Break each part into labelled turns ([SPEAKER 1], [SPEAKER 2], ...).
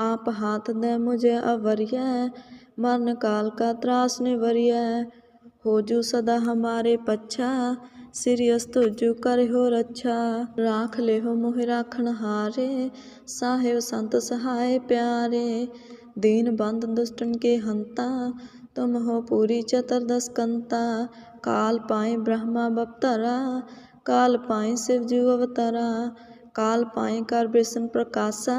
[SPEAKER 1] आप हाथ दे मुझे अवरिय मरण काल का त्रास निवरिय हो जू सदा हमारे पच्छा सिरियस तुझु कर हो रक्षा राख ले हो मोहि राखण हारे साहेब संत सहाय प्यारे दीन बंद दुष्टन के हंता तुम हो पूरी चतुर्दश कंता काल पाए ब्रह्मा बपतरा काल पाए शिव जू अवतरा काल पाए कर विष्णु प्रकाशा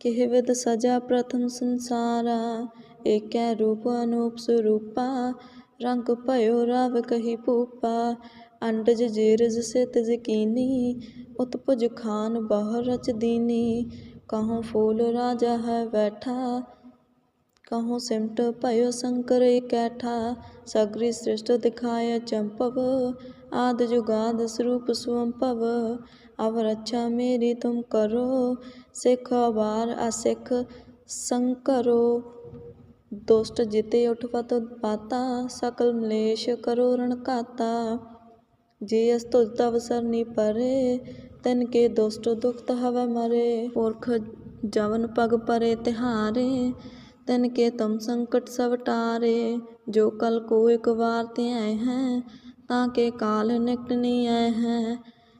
[SPEAKER 1] કહેવત સજા પ્રથમ સંસારા એક્યા રૂપ અનુપ સ્વરૂપા રંગ ભયો રાવ કહી પૂપા અંડજ જીરજ સિત જકીની ઉતપજ ખાન બહર રચ દીની કહો ફૂલ રાજા હૈ બેઠા કહો સિમટ ભયો શંકર કૈઠા સગરી સૃષ્ટ દિખાય ચંપવ આદ જુગાદ સ્વરૂપ સ્વંભવ अब रक्षा मेरी तुम करो सिख बार असिख संकरो दुष्ट जिते उठपत पाता सकल मलेश करो रण काता जे अस्तुज तव सरनी परे तिन के दुष्ट दुखत हवै मरे पुरख जवन पग परे तिहारे तिन के तुम संकट सब टारे जो कल को एक बार त्याय हैं ताके काल निकट नहीं आए हैं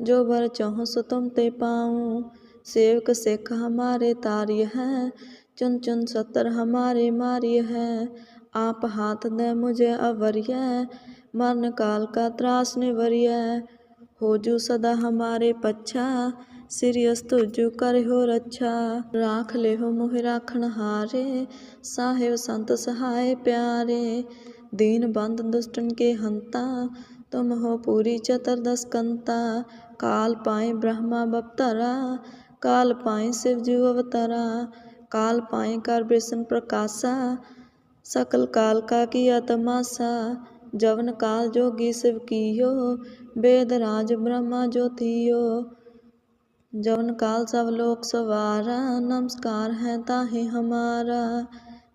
[SPEAKER 1] जो बर चाहूं सो तुम ते पाऊं सेवक सिख हमारे तार्य है चुन चुन सतर हमारे मार्य है आप हाथ दे मुझे अवरिय मरण काल का त्रास निवरिय हो जू सदा हमारे पच्छा सिरियस तुझु कर हो रक्षा राख ले हो मोहि राखण हारे साहेब संत सहाय प्यारे दीन बंद दुष्टन के हंता तुम हो पूरी चतुर्दश कंता काल पाए ब्रह्मा बपतरा। काल पाए शिव जीव अवतरा। काल पाए कर विष्णु प्रकाशा। सकल काल का किया तमाशा। जवन काल जोगी शिव कियो। वेद राज ब्रह्मा ज्योतियो। जवन काल सब लोक सवारा। नमस्कार है ताहि हमारा।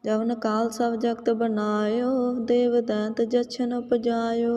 [SPEAKER 1] जवन काल सब जगत बनायो। देव दैत जछन उपजायो।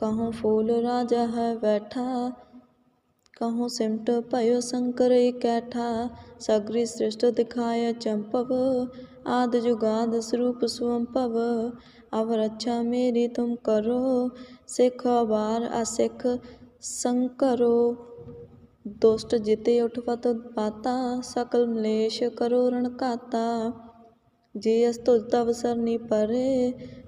[SPEAKER 1] कहूँ फूल राजा है बैठा कहूँ सिमट भयो शंकर कैठा सगरी सृष्ट दिखाय चंपव आद जुगाद स्वरूप स्वंपव अब रक्षा मेरी तुम करो सिख बार असिख संकरो दुष्ट जिते उठवत पाता सकल मलेश करो रण काता जे अस्तु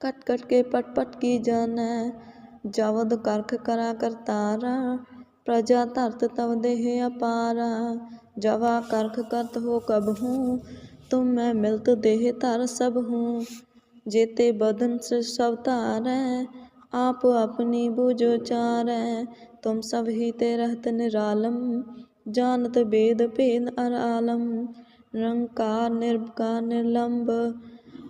[SPEAKER 1] कट कट के पट पट की जाने जवद करख करा करतारा प्रजा धरत तव देह अपारा जवा करख करत हो कब हूँ तुम मैं मिलत देह धर सब हूँ जेते बदन से सब तारै आप अपनी बुझो चारै तुम सब ही ते रहत निरालम जानत वेद भेद अर आलम निरंकार निर्विकार निर्लंब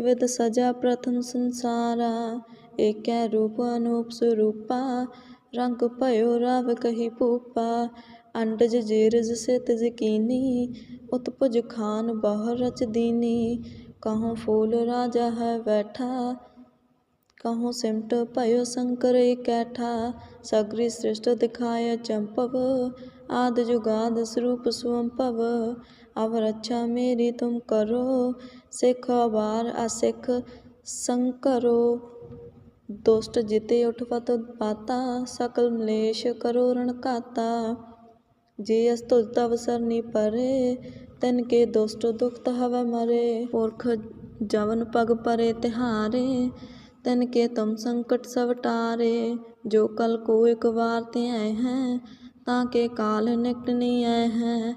[SPEAKER 1] विद सजा प्रथम संसारा एक रूप अनूप स्वरूपा रंग भयो राव कही भूपा अंडज जेरज सित जकीनी उत्पुज खान बहु रच दीनी कहूँ फूल राजा है बैठा कहूँ सिमट भयो शंकर कैठा सगरी सृष्ट दिखाय चंपव आद जुगाद स्वरूप स्वंपव अब रक्षा मेरी तुम करो सिख बार असिख संकरो दुष्ट जिते उठपत पाता सकल मलेश करो रण काता जे अस्तु तव सरनी परे तिन के दुष्ट दुखत हव मरे पुरख जवन पग परे तिहारे तिन के तुम संकट सब टारे जो कल को एक बार ते आए हैं ताके काल निकट नहीं आए हैं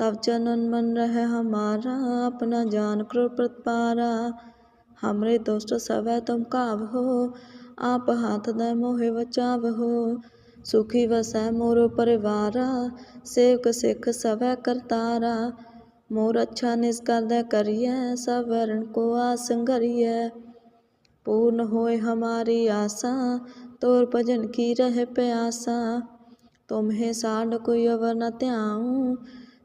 [SPEAKER 1] तब चनन मन रहे हमारा अपना जान क्रो प्रतिपारा हमरे दोस्त सब तुम काव हो आप हाथ दे मोहे बचाव हो सुखी वसै मोरो परिवारा सेवक सिख सब करतारा मोर अच्छा निष्कर दे करिए सब वरण को आसंगरिए पूर्ण होए हमारी आशा तोर भजन की रह प्यासा तुम्हें साड कोई अवर न त्याऊं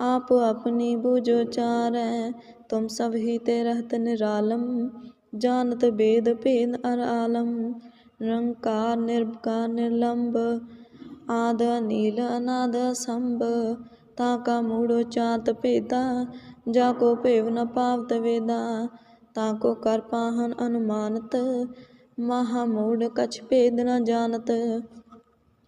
[SPEAKER 1] आप अपनी बूझो चारै तुम सब ही ते रहत निरालम जानत वेद भेद अर आलम निरंकार निर्विकार निर्लंब आद नील अनाद संभ ताका मूढ़ो चात भेदा जाको भेव न पावत वेदा ताको कर पाहन अनुमानत महामूढ़ कछ भेद न जानत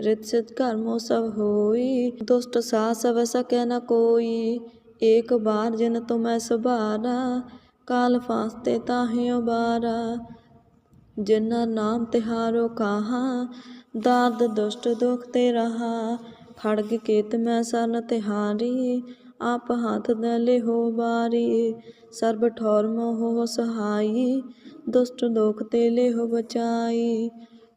[SPEAKER 1] रित सिद्ध कर्मो सब होई दुष्ट सा सब सके न कोई एक बार जिन तुम्हें सुबारा काल फांसते ताहे उबारा जिन्ना नाम तिहारो कहा दाद दुष्ट दुख ते रहा खड़ग केत में सन तिहारी आप हाथ दले हो बारी सर्ब ठौर मोह सहाई ਦੁਸ਼ਟ ਦੋਖ ਤੇ ਲਿਹੁ ਬਚਾਈ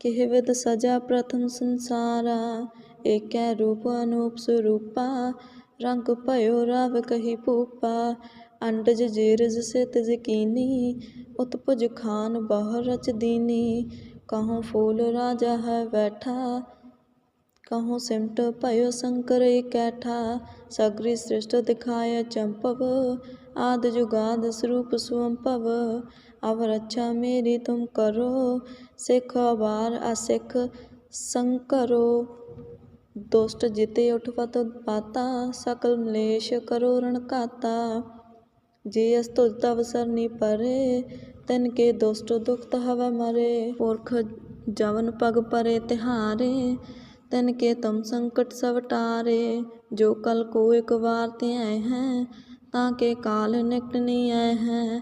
[SPEAKER 1] કહેવત સજા પ્રથમ સંસારા એકે રૂપ અનુપ સ્વરૂપા રંગ ભયો રાવ કહી પૂપા અંડજ જીરજ સિત જકીની ઉતપુજ ખાન બહર રચ દીની કહો ફૂલ રાજા હૈ બેઠા કહો સિમટ ભયો શંકર કૈઠા સગરી સૃષ્ટ દિખાય ચંપવ આદ જુગાદ સ્વરૂપ સ્વંભવ अब रक्षा मेरी तुम करो सिख बार असिख संकरो दुष्ट जिते उठवत पाता सकल मलेश करो रण काता जे अस्तुज तव सरनी परे तिन के दुष्ट दुख हव मरे पुरख जवन पग परे तिहारे तिन के तुम संकट सब टारे जो कल को एक बार ते आए हैं ताके काल निकट नहीं आए हैं